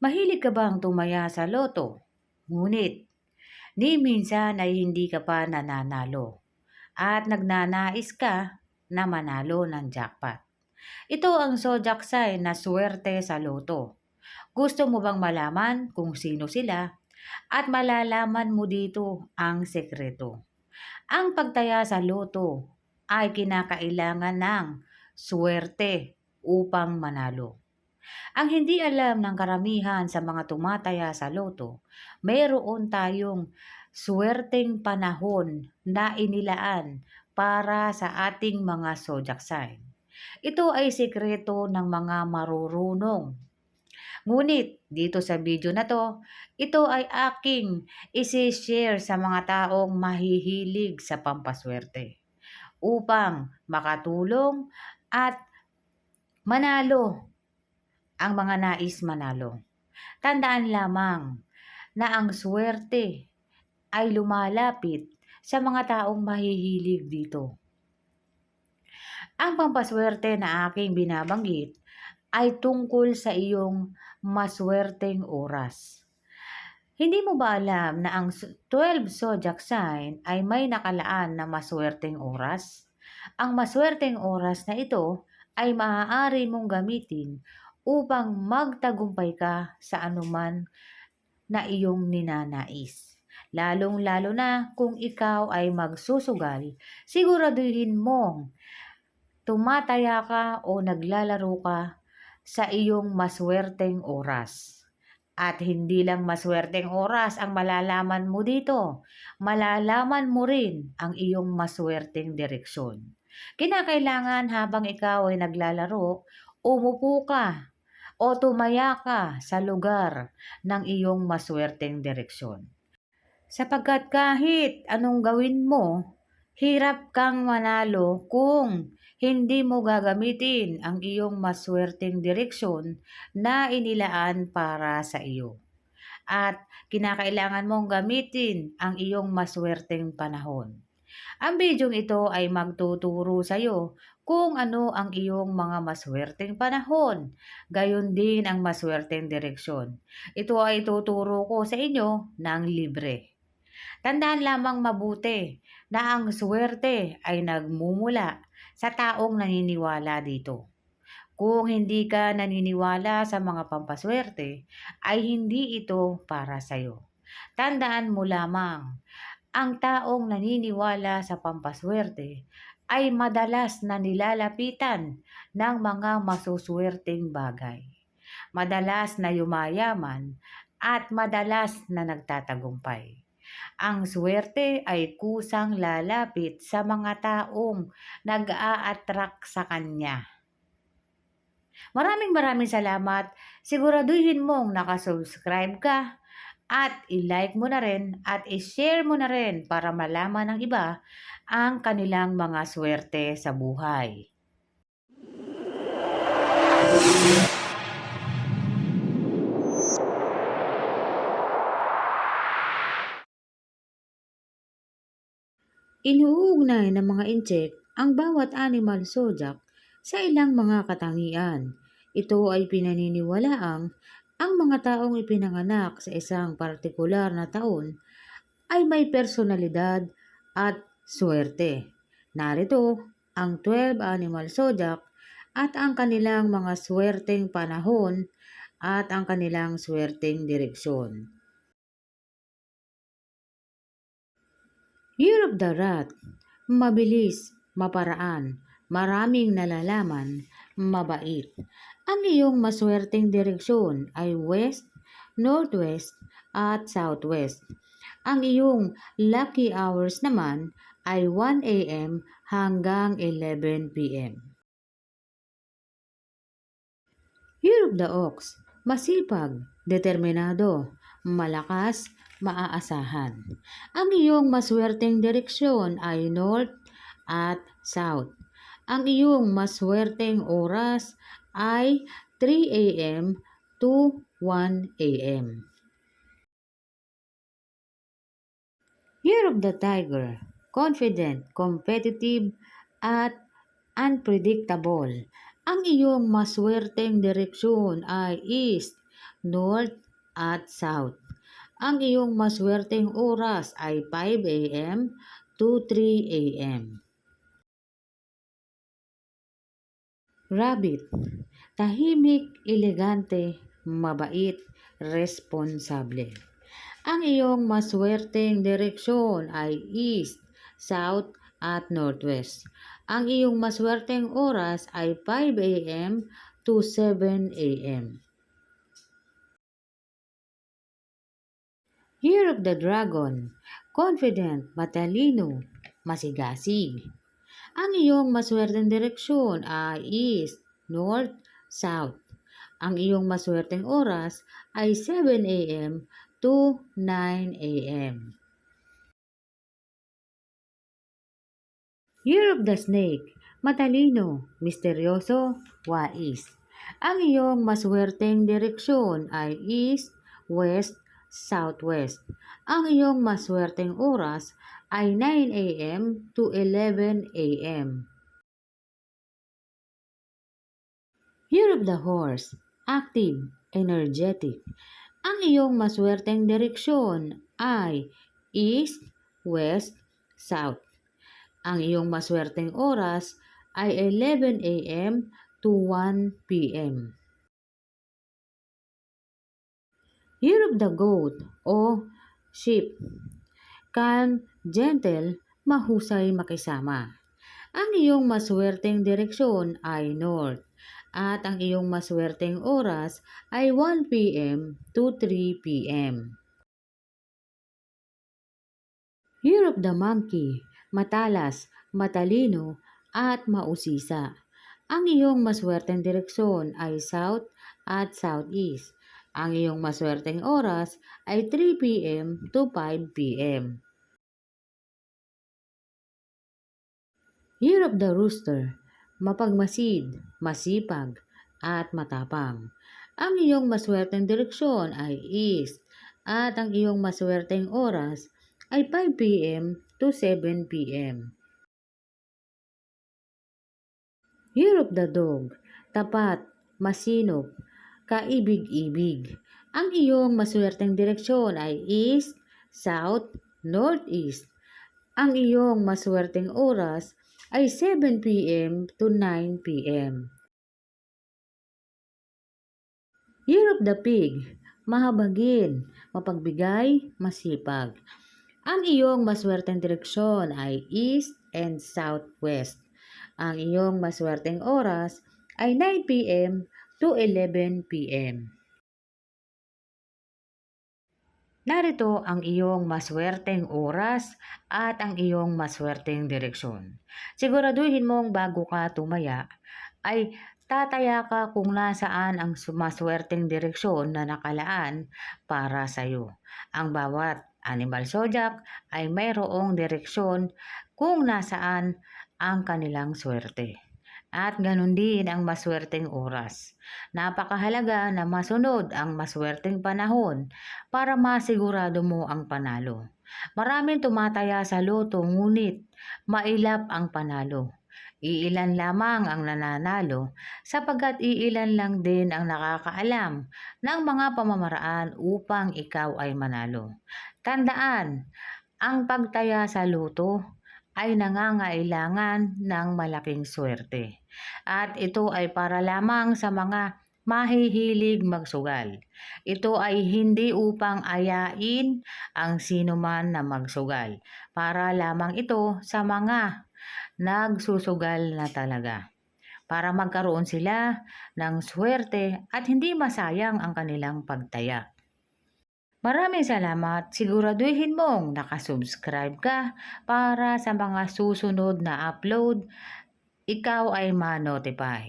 Mahilig ka bang tumaya sa loto? Ngunit, ni minsan ay hindi ka pa nananalo at nagnanais ka na manalo ng jackpot. Ito ang zodiac sign na swerte sa loto. Gusto mo bang malaman kung sino sila? At malalaman mo dito ang sekreto. Ang pagtaya sa loto ay kinakailangan ng swerte upang manalo. Ang hindi alam ng karamihan sa mga tumataya sa loto, mayroon tayong swerteng panahon na inilaan para sa ating mga zodiac sign. Ito ay sikreto ng mga marurunong. Ngunit dito sa video na to, ito ay aking isi-share sa mga taong mahihilig sa pampaswerte upang makatulong at manalo ang mga nais manalo. Tandaan lamang na ang swerte ay lumalapit sa mga taong mahihilig dito. Ang pampaswerte na aking binabanggit ay tungkol sa iyong maswerteng oras. Hindi mo ba alam na ang 12 zodiac sign ay may nakalaan na maswerteng oras? Ang maswerteng oras na ito ay maaari mong gamitin upang magtagumpay ka sa anuman na iyong ninanais. Lalong-lalo na kung ikaw ay magsusugal, siguraduhin mong tumataya ka o naglalaro ka sa iyong maswerteng oras. At hindi lang maswerteng oras ang malalaman mo dito, malalaman mo rin ang iyong maswerteng direksyon. Kinakailangan habang ikaw ay naglalaro, umupo ka o tumaya ka sa lugar ng iyong maswerteng direksyon. Sapagkat kahit anong gawin mo, hirap kang manalo kung hindi mo gagamitin ang iyong maswerteng direksyon na inilaan para sa iyo. At kinakailangan mong gamitin ang iyong maswerteng panahon. Ang bidyong ito ay magtuturo sa iyo kung ano ang iyong mga maswerteng panahon, gayon din ang maswerteng direksyon. Ito ay tuturo ko sa inyo ng libre. Tandaan lamang mabuti na ang swerte ay nagmumula sa taong naniniwala dito. Kung hindi ka naniniwala sa mga pampaswerte, ay hindi ito para sa iyo. Tandaan mo lamang, ang taong naniniwala sa pampaswerte ay madalas na nilalapitan ng mga masuswerteng bagay. Madalas na yumayaman at madalas na nagtatagumpay. Ang swerte ay kusang lalapit sa mga taong nag-a-attract sa kanya. Maraming maraming salamat. Siguraduhin mong nakasubscribe ka at i-like mo na rin at i-share mo na rin para malaman ng iba ang kanilang mga swerte sa buhay. Inuugnay ng mga insect ang bawat animal zodiac sa ilang mga katangian. Ito ay pinaniniwalaang ang mga taong ipinanganak sa isang partikular na taon ay may personalidad at swerte. Narito ang 12 animal zodiac at ang kanilang mga swerteng panahon at ang kanilang swerteng direksyon. Year of the Rat, mabilis, maparaan, maraming nalalaman, mabait. Ang iyong maswerteng direksyon ay west, northwest, at southwest. Ang iyong lucky hours naman ay 1 a.m. hanggang 11 p.m. Year of the Ox, masipag, determinado, malakas, maaasahan. Ang iyong maswerteng direksyon ay north at south. Ang iyong maswerteng oras ay 3 a.m. to 1 a.m. Year of the Tiger, confident, competitive, at unpredictable. Ang iyong maswerteng direksyon ay east, north, at south. Ang iyong maswerteng oras ay 5 a.m. to 3 a.m. Rabbit. Tahimik, elegante, mabait, responsable. Ang iyong maswerteng direksyon ay east, south, at northwest. Ang iyong maswerteng oras ay 5 a.m. to 7 a.m. Year of the Dragon. Confident, matalino, masigasig. Ang iyong maswerteng direksyon ay east, north, south. Ang iyong maswerteng oras ay 7 a.m. to 9 a.m. Year of the Snake. Matalino, misteryoso, wais. Ang iyong maswerteng direksyon ay east, west, southwest. Ang iyong maswerteng oras ay 9 a.m. to 11 a.m. Year of the Horse. Active, energetic. Ang iyong maswerteng direksyon ay east, west, south. Ang iyong maswerteng oras ay 11 a.m. to 1 p.m. Year of the Goat o Sheep. Calm, gentle, mahusay makisama. Ang iyong maswerteng direksyon ay north at ang iyong maswerteng oras ay 1 p.m. to 3 p.m. Year of the Monkey. Matalas, matalino, at mausisa. Ang iyong maswerteng direksyon ay south at southeast. Ang iyong maswerteng oras ay 3 p.m. to 5 p.m. Year of the Rooster. Mapagmasid, masipag, at matapang. Ang iyong maswerteng direksyon ay east at ang iyong maswerteng oras ay 5 p.m. to 7 p.m. Year of the Dog. Tapat, masinop, kaibig-ibig. Ang iyong maswerteng direksyon ay east, south, northeast. Ang iyong maswerteng oras ay 7 p.m. to 9 p.m. Year of the Pig. Mahabagin, mapagbigay, masipag. Ang iyong maswerteng direksyon ay east and southwest. Ang iyong maswerteng oras ay 9 p.m. to 11 p.m. Narito ang iyong maswerteng oras at ang iyong maswerteng direksyon. Siguraduhin mong bago ka tumaya ay tataya ka kung nasaan ang maswerteng direksyon na nakalaan para sa iyo. Ang bawat animal zodiac ay mayroong direksyon kung nasaan ang kanilang swerte. At ganun din ang maswerteng oras. Napakahalaga na masunod ang maswerteng panahon para masigurado mo ang panalo. Maraming tumataya sa loto ngunit mailap ang panalo. Iilan lamang ang nananalo sapagkat iilan lang din ang nakakaalam ng mga pamamaraan upang ikaw ay manalo. Tandaan, ang pagtaya sa luto ay nangangailangan ng malaking swerte. At ito ay para lamang sa mga mahihilig magsugal. Ito ay hindi upang ayain ang sinuman na magsugal. Para lamang ito sa mga nagsusugal na talaga. Para magkaroon sila ng swerte at hindi masayang ang kanilang pagtaya. Maraming salamat. Siguraduhin mong nakasubscribe ka para sa mga susunod na upload, ikaw ay ma-notify.